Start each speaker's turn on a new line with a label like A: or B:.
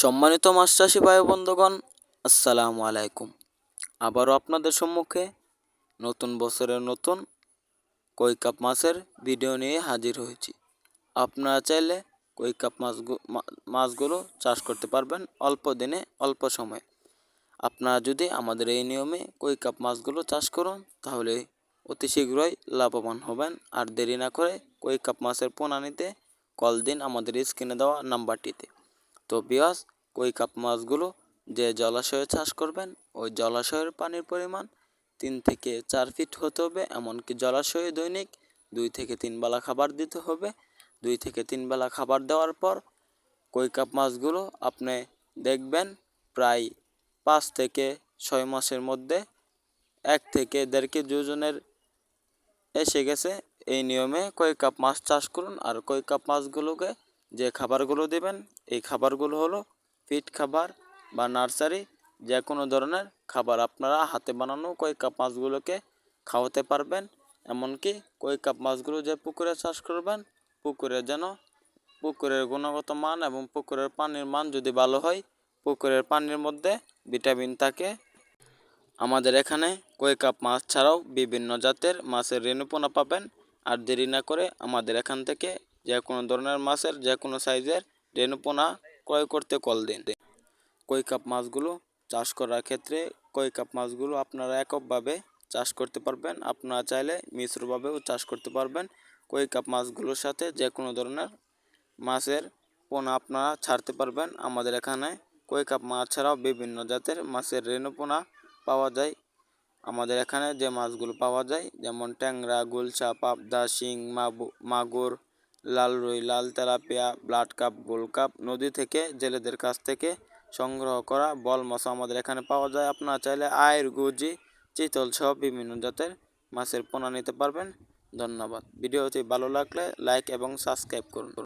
A: সম্মানিত মাছ চাষি ভাই বন্ধুগণ, আসসালামু আলাইকুম। আবারও আপনাদের সম্মুখে নতুন বছরের নতুন কই কাপ মাছের ভিডিও নিয়ে হাজির হয়েছি। আপনারা চাইলে কই কাপ মাছগু মাছগুলো চাষ করতে পারবেন অল্প দিনে, অল্প সময়ে। আপনারা যদি আমাদের এই নিয়মে কই কাপ মাছগুলো চাষ করুন, তাহলে অতি শীঘ্রই লাভবান হবেন। আর দেরি না করে কই কাপ মাছের পোনা নিতে কল দিন আমাদের স্ক্রিনে দেওয়া নাম্বারটিতে। তো বিয়াস কই কাপ মাছগুলো যে জলাশয়ে চাষ করবেন, ওই জলাশয়ের পানির পরিমাণ তিন থেকে চার ফিট হতে হবে। এমনকি জলাশয়ে দৈনিক দুই থেকে তিন বেলা খাবার দিতে হবে। দুই থেকে তিন বেলা খাবার দেওয়ার পর কই কাপ মাছগুলো আপনি দেখবেন প্রায় পাঁচ থেকে ছয় মাসের মধ্যে এক থেকে দেড় কেজি ওজনের এসে গেছে। এই নিয়মে কই কাপ মাছ চাষ করুন আর কই কাপ মাছগুলোকে যে খাবারগুলো দেবেন, এই খাবারগুলো হলো ফিট খাবার বা নার্সারি যে কোনো ধরনের খাবার। আপনারা হাতে বানানো কই কাপ মাছগুলোকে খাওয়াতে পারবেন, এমনকি কই কাপ মাছগুলো যে পুকুরে চাষ করবেন, পুকুরে যেন পুকুরের গুণগত মান এবং পুকুরের পানির মান যদি ভালো হয়, পুকুরের পানির মধ্যে ভিটামিন থাকে। আমাদের এখানে কই কাপ মাছ ছাড়াও বিভিন্ন জাতের মাছের রেণুপোনা পাবেন, আর দেরি না করে আমাদের এখান থেকে যে কোনো ধরনের মাছের যে কোনো সাইজের রেণুপোনা ক্রয় করতে কল দিন। কই কাপ মাছগুলো চাষ করার ক্ষেত্রে কই কাপ মাছগুলো আপনারা এককভাবে চাষ করতে পারবেন, আপনারা চাইলে মিশ্রভাবেও চাষ করতে পারবেন। কই কাপ মাছগুলোর সাথে যে কোনো ধরনের মাছের পোনা আপনারা ছাড়তে পারবেন। আমাদের এখানে কই কাপ মাছ ছাড়াও বিভিন্ন জাতের মাছের রেণুপোনা পাওয়া যায়। আমাদের এখানে যে মাছগুলো পাওয়া যায়, যেমন ট্যাংরা গুলচা পাবদা শিং মাগুর লাল রুই, লাল তেলাপিয়া, ব্লাড কাপ, গোল কাপ, নদী থেকে জেলেদের কাছ থেকে সংগ্রহ করা বল মশা আমাদের এখানে পাওয়া যায়। আপনারা চাইলে আয়ের গুজি, চিতল সহ বিভিন্ন জাতের মাছের পোনা নিতে পারবেন। ধন্যবাদ। ভিডিওটি ভালো লাগলে লাইক এবং সাবস্ক্রাইব করুন।